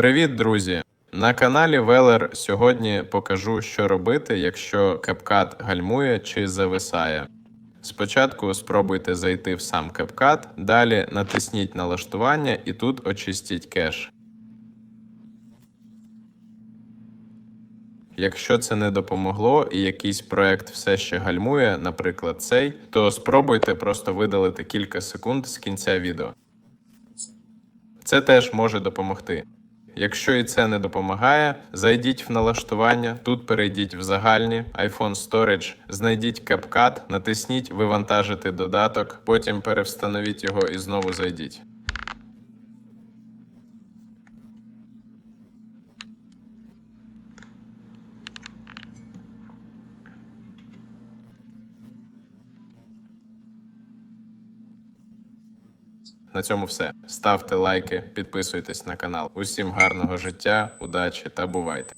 Привіт, друзі! На каналі Велер сьогодні покажу, що робити, якщо CapCut гальмує чи зависає. Спочатку спробуйте зайти в сам CapCut, далі натисніть налаштування і тут очистіть кеш. Якщо це не допомогло і якийсь проект все ще гальмує, наприклад, цей, то спробуйте просто видалити кілька секунд з кінця відео. Це теж може допомогти. Якщо і це не допомагає, зайдіть в налаштування, тут перейдіть в загальні iPhone Storage, знайдіть CapCut, натисніть Вивантажити додаток, потім перевстановіть його і знову зайдіть. На цьому все. Ставте лайки, підписуйтесь на канал. Усім гарного життя, удачі та бувайте!